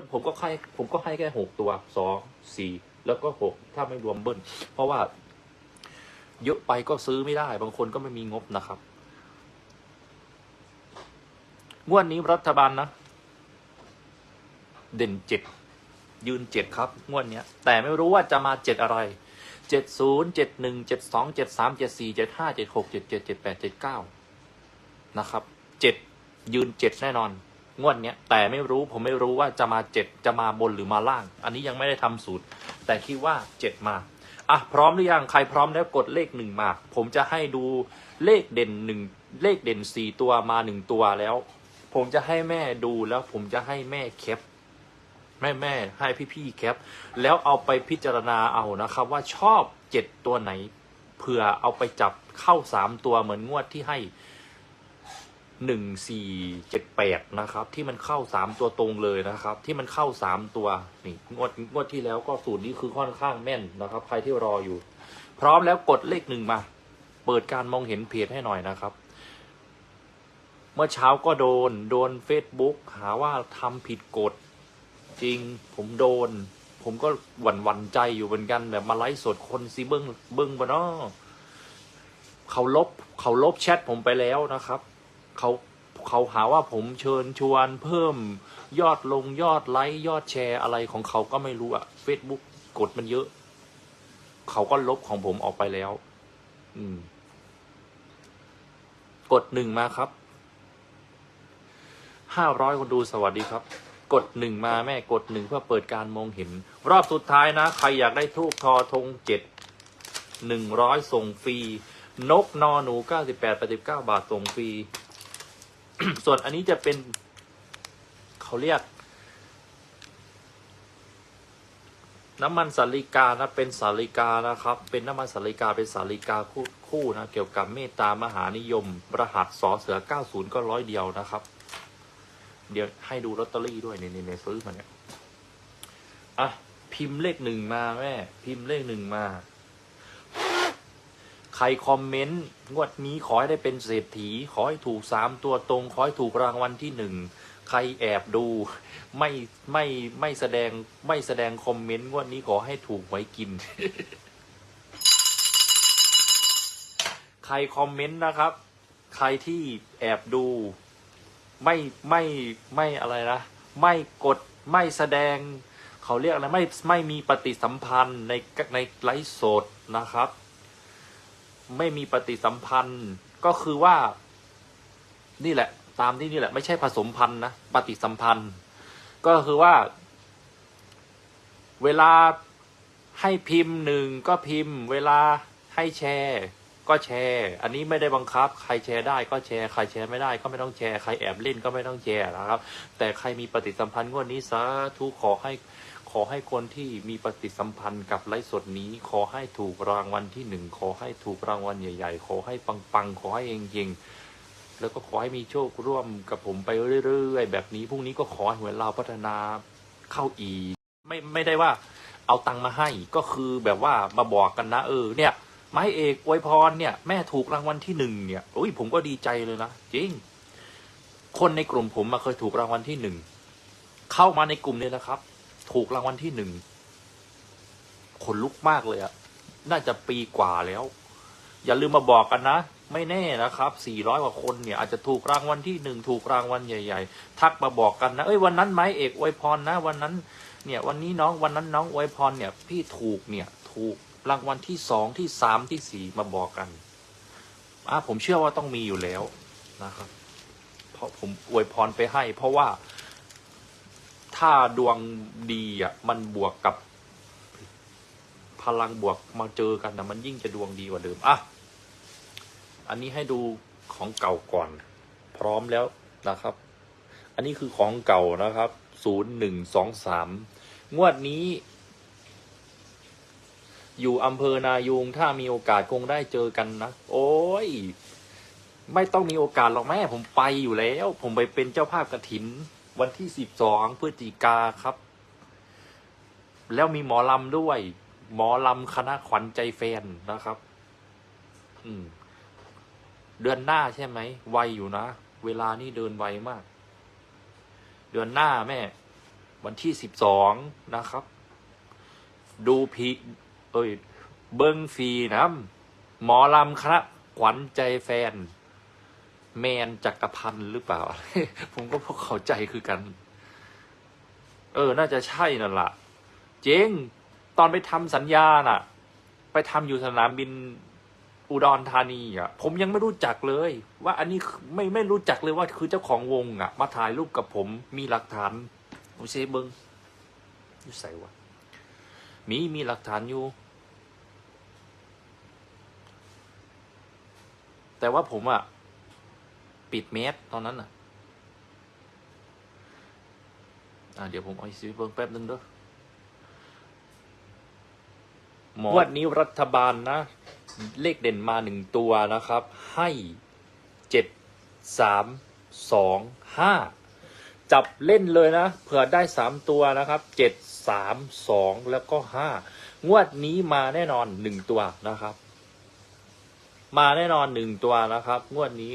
บิ้ลผมก็ให้ผมก็ให้แค่หกตัวสองสี่แล้วก็หกถ้าไม่รวมเบิ้ลเพราะว่าเยอะไปก็ซื้อไม่ได้ บางคนก็ไม่มีงบนะครับงวดนี้รัฐบาลนะ เด่นเจ็ดยืนเจ็ดครับงวดเนี้ยแต่ไม่รู้ว่าจะมาเจ็ดอะไรเจ็ดศูนย์เจ็ดหนึ่งเจ็ดสองเจ็ดสามเจ็ดสี่เจ็ดห้าเจ็ดหกเจ็ดเจ็ดเจ็ดแปดเจ็ดเก้านะครับเจ็ดยืนเจ็ดแน่นอน งวดเนี้ยแต่ไม่รู้ผมไม่รู้ว่าจะมาเจ็ดจะมาบนหรือมาล่าง อันนี้ยังไม่ได้ทำสูตร แต่คิดว่าเจ็ดมาอะพร้อมหรือยังใครพร้อมแล้วกดเลขหนึ่งมา ผมจะให้ดูเลขเด่นหนึ่งเลขเด่นสี่ตัวมาหนึ่งตัวแล้ว ผมจะให้แม่ดูแล้วผมจะให้แม่แคปแม่แม่ให้พี่ๆแคปแล้วเอาไปพิจารณาเอานะครับ ว่าชอบเจ็ดตัวไหนเผื่อเอาไปจับเข้าสามตัวเหมือนงวดที่ให้ หนึ่งสี่เจ็ดแปดนะครับ ที่มันเข้าสามตัวตรงเลยนะครับ ที่มันเข้าสามตัวนี่งวดงวดที่แล้วก็สูตรนี้คือค่อนข้างแม่นนะครับ ใครที่รออยู่ พร้อมแล้วกดเลขหนึ่งมา เปิดการมองเห็นเพจให้หน่อยนะครับ เมื่อเช้าก็โดน โดน Facebook หาว่าทำผิดกฎ จริงผมโดน ผมก็หวั่นหวั่นใจอยู่เหมือนกันแบบมาไลฟ์สดคนซีเบิ้งเบิ้งบะเนาะเขาลบเขาลบแชทผมไปแล้วนะครับ เขาเขาหาว่าผมเชิญชวนเพิ่มยอดลงยอดไลค์ยอดแชร์อะไรของเขาก็ไม่รู้อะ Facebook กดมันเยอะ เขาก็ลบของผมออกไปแล้ว อืม กดหนึ่งมาครับ ห้าร้อยคนดูสวัสดีครับ กดหนึ่งมาแม่กดหนึ่งเพื่อเปิดการมองเห็น รอบสุดท้ายนะ ใครอยากได้ทูบทอธงเจ็ดหนึ่งร้อยส่งฟรี นกนอหนูเก้าสิบแปดแปดสิบเก้าบาทส่งฟรี ส่วนอันนี้จะเป็นเขาเรียก น้ำมันสาลิกานะเป็นสาลิกานะครับ เป็นน้ำมันสาลิกาเป็นสาลิกาคู่คู่นะเกี่ยวกับเมตตามหานิยมประหัสสอเสือ 90 ก็ร้อยเดียวนะครับ เดี๋ยวให้ดูลอตเตอรี่ด้วยในในในซื้อมาเนี่ยอะพิมพ์เลขหนึ่งมาแม่ พิมพ์เลขหนึ่งมา รคอมเมนต์งวดนี้ขอให้ได้เป็นเศรษฐี ขอให้ถูกสามตัวตรง ขอให้ถูกรางวัลที่หนึ่งใครแอบดู ไม่ไม่ไม่แสดงไม่แสดงคอมเมนต์งวดนี้ขอให้ถูกไว้กิน ใครคอมเมนต์นะครับ ใครที่แอบดู ไม่ไม่ไม่อะไรนะไม่กดไม่แสดง เขาเรียกอะไรไม่ไม่มีปฏิสัมพันธ์ในในไลฟ์สดนะครับ ไม่มีปฏิสัมพันธ์ก็คือว่า นี่แหละ ตามที่นี่แหละ ไม่ใช่ผสมพันธ์นะปฏิสัมพันธ์ ก็คือว่า เวลาให้พิมพ์หนึ่งก็พิมพ์ เวลาให้แชร์ ก็แชร์ อันนี้ไม่ได้บังคับ ใครแชร์ได้ก็แชร์ ใครแชร์ไม่ได้ก็ไม่ต้องแชร์ ใครแอบเล่นก็ไม่ต้องแชร์นะครับ แต่ใครมีปฏิสัมพันธ์งวดนี้สาธุขอให้ ขอให้คนที่มีปฏิสัมพันธ์กับไลฟ์สดนี้ ขอให้ถูกรางวัลที่หนึ่งขอให้ถูกรางวัลใหญ่ ๆ ขอให้ปังๆ ขอให้เฮงๆแล้วก็ขอให้มีโชคร่วมกับผมไปเรื่อยๆ แบบนี้พรุ่งนี้ก็ขอให้หวยเราพัฒนาเข้าอีกไม่ไม่ได้ว่าเอาตังค์มาให้ก็คือแบบว่ามาบอกกันนะเออเนี่ยไม้เอกอวยพรเนี่ยแม่ถูกรางวัลที่หนึ่งเนี่ยโอ้ยผมก็ดีใจเลยนะจริง คนในกลุ่มผมมาเคยถูกรางวัลที่หนึ่งเข้ามาในกลุ่มเนี่ยนะครับ ถูกรางวัลที่หนึ่งขนลุกมากเลยอะน่าจะปีกว่าแล้ว อย่าลืมมาบอกกันนะ ไม่แน่นะครับสี่ร้อยกว่าคนเนี่ย อาจจะถูกรางวัลที่หนึ่งถูกรางวัลใหญ่ ๆ ทักมาบอกกันนะ เอ้ยวันนั้นไม้เอกอวยพรนะ วันนั้น เนี่ยวันนี้น้องวันนั้นน้องอวยพรเนี่ย พี่ถูกเนี่ย ถูกรางวัลที่สองที่สามที่สี่มาบอกกันอะผมเชื่อว่าต้องมีอยู่แล้วนะครับ เพราะผมอวยพรไปให้ เพราะว่า ถ้าดวงดีอะมันบวกกับ พลังบวกมาเจอกันนะมันยิ่งจะดวงดีกว่าเดิมอะอันนี้ให้ดูของเก่าก่อน พร้อมแล้วนะครับ อันนี้คือของเก่านะครับศูนย์หนึ่งสองสามงวดนี้ อยู่อำเภอนายูงถ้ามีโอกาสคงได้เจอกันนะ โอ้ย ไม่ต้องมีโอกาสหรอกแม่ ผมไปอยู่แล้ว ผมไปเป็นเจ้าภาพกระถิน วันที่สิบสองพฤศจิกาครับ แล้วมีหมอลำด้วย หมอลำคณะขวัญใจแฟนนะครับ อืม เดือนหน้าใช่ไหมไวอยู่นะ เวลานี่เดินไวมาก เดือนหน้าแม่ วันที่สิบสองนะครับ ดูพีเอ้ย เบิ้งฟรีนะหมอลำครับขวัญใจแฟน แมนจักรพันธ์หรือเปล่า ผมก็พอเข้าใจคือกัน เออ น่าจะใช่นั่นละเจ๊งตอนไปทำสัญญาน่ะ ไปทำอยู่สนามบินอุดรธานีอะ ผมยังไม่รู้จักเลย ว่าอันนี้ไม่ไม่รู้จักเลยว่าคือเจ้าของวงอะ มาถ่ายรูปกับผมมีหลักฐานผมเซเบิงอยู่ใส่วะมีมีหลักฐานอยู่ แต่ว่าผมอะ ปิดเมสตอนนั้นอะอ่าเดี๋ยวผมเอาซีเบิงแป๊บนึงเด้อหมอวันนี้รัฐบาลนะ เลขเด่นมาหนึ่งตัวนะครับ ให้เจ็ดสามสองห้าจับเล่นเลยนะ เผื่อได้สามตัวนะครับเจ็ดสามสองแล้วก็ห้างวดนี้มาแน่นอนหนึ่งตัวนะครับ มาแน่นอนหนึ่งตัวนะครับ งวดนี้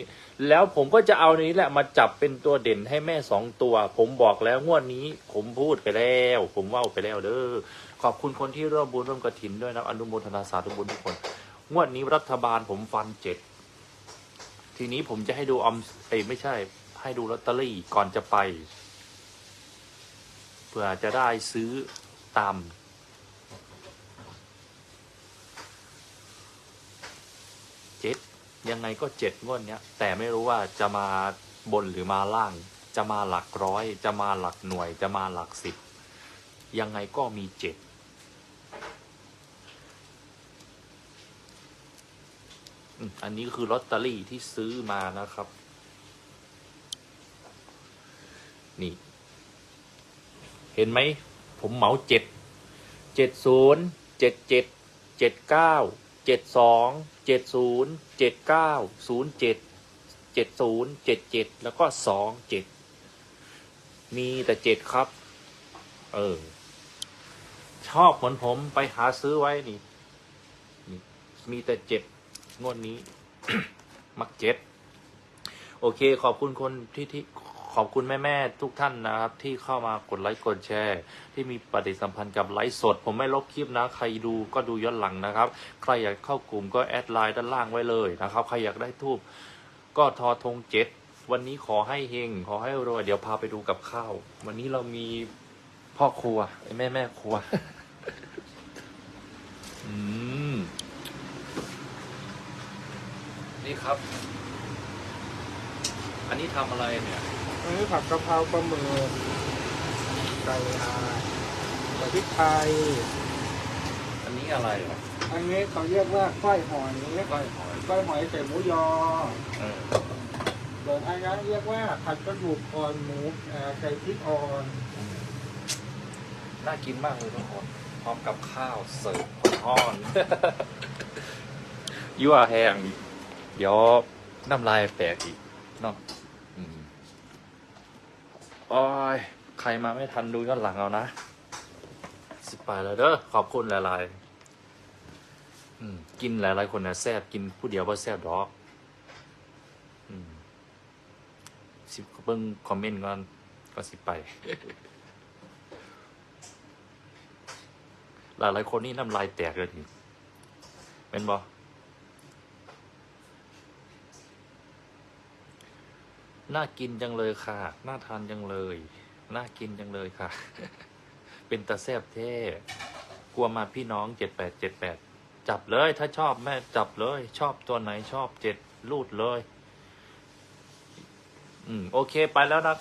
แล้วผมก็จะเอานี้แหละมาจับเป็นตัวเด่นให้แม่สองตัว ผมบอกแล้วงวดนี้ผมพูดไปแล้ว ผมว่าไปแล้วเด้อขอบคุณคนที่ร่วมบุญร่วมกระถินด้วยนะอนุโมทนาสาธุบุญทุกคน งวดนี้รัฐบาลผมฟันเจ็ดทีนี้ผมจะให้ดูออมเอ้ไม่ใช่ ให้ดูลอตเตอรี่ก่อนจะไปเพื่อจะได้ซื้อตาม จ็ดยังไงก็เจ็ดงวดเนี้ยแต่ไม่รู้ว่าจะมาบนหรือมาล่าง จะมาหลักร้อย จะมาหลักหน่วย จะมาหลักสิบยังไงก็มีเจ็ดอันนี้คือลอตเตอรี่ที่ซื้อมานะครับ นี่ เห็นไหม ผมเหมาเจ็ดเจ็ดศูนย์เจ็ดเจ็ดเจ็ดเก้า เจ็ดสองเจ็ดศูนย์เจ็ดเก้าศูนย์เจ็ดเจ็ดศูนย์เจ็ดเจ็ดแล้วก็สองเจ็ดมีแต่เจ็ดครับ เออ ชอบเหมือนผมไปหาซื้อไว้นี่นี่ มีแต่เจ็ดงวดนี้ มักเจ็ด โอเค ขอบคุณคนที่ที่ ขอบคุณแม่แม่ๆทุกท่านนะครับ ที่เข้ามากดไลค์กดแชร์ ที่มีปฏิสัมพันธ์กับไลฟ์สด ผมไม่ลบคลิปนะ ใครดูก็ดูย้อนหลังนะครับ ใครอยากเข้ากลุ่มก็แอดไลน์ด้านล่างไว้เลยนะครับ ใครอยากได้ทูบก็ทอธงเจ็ดวันนี้ขอให้เฮงขอให้รวยเดี๋ยวพาไปดูกับข้าว วันนี้เรามีพ่อครัวไอ้แม่แม่ครัว อืมนี่ครับ อันนี้ทำอะไรเนี่ย อันนี้ผัดกะเพราปลาหมึกไก่อาใส่พริกไทย อันนี้อะไรเหรออันนี้เขาเรียกว่าก้อยหอยก้อยหอยก้อยหอยใส่หมูยอเออส่วนอันนั้นเรียกว่าผัดกระดูกอ่อนหมูเอ่อใส่พริกอ่อนน่ากินมากเลยทุกคนพร้อมกับข้าวเสิร์ฟห่อนยั่วแห้งเดี๋ยวน้ำลายแตกอีกเนาะอืมโอ้ยใครมาไม่ทันดูย้อนหลังเอานะสิบไปแล้วเด้อขอบคุณหลายๆกินหลายๆคนนะแซ่บกินผู้เดียวว่าแซ่บดอกอืมสิเบิ่งคอมเมนต์ก่อนก็สิไป หลายหลายๆคนนี่น้ำลายแตกเลยทีเป็นบอ น่ากินจังเลยค่ะ น่าทานจังเลย น่ากินจังเลยค่ะ เป็นตาแซบแท้กลัวมาพี่น้องเจ็ดแปดเจ็ดแปดจับเลย ถ้าชอบแม่จับเลย ชอบตัวไหนชอบเจ็ดลูดเลย อืม โอเคไปแล้วนะครับ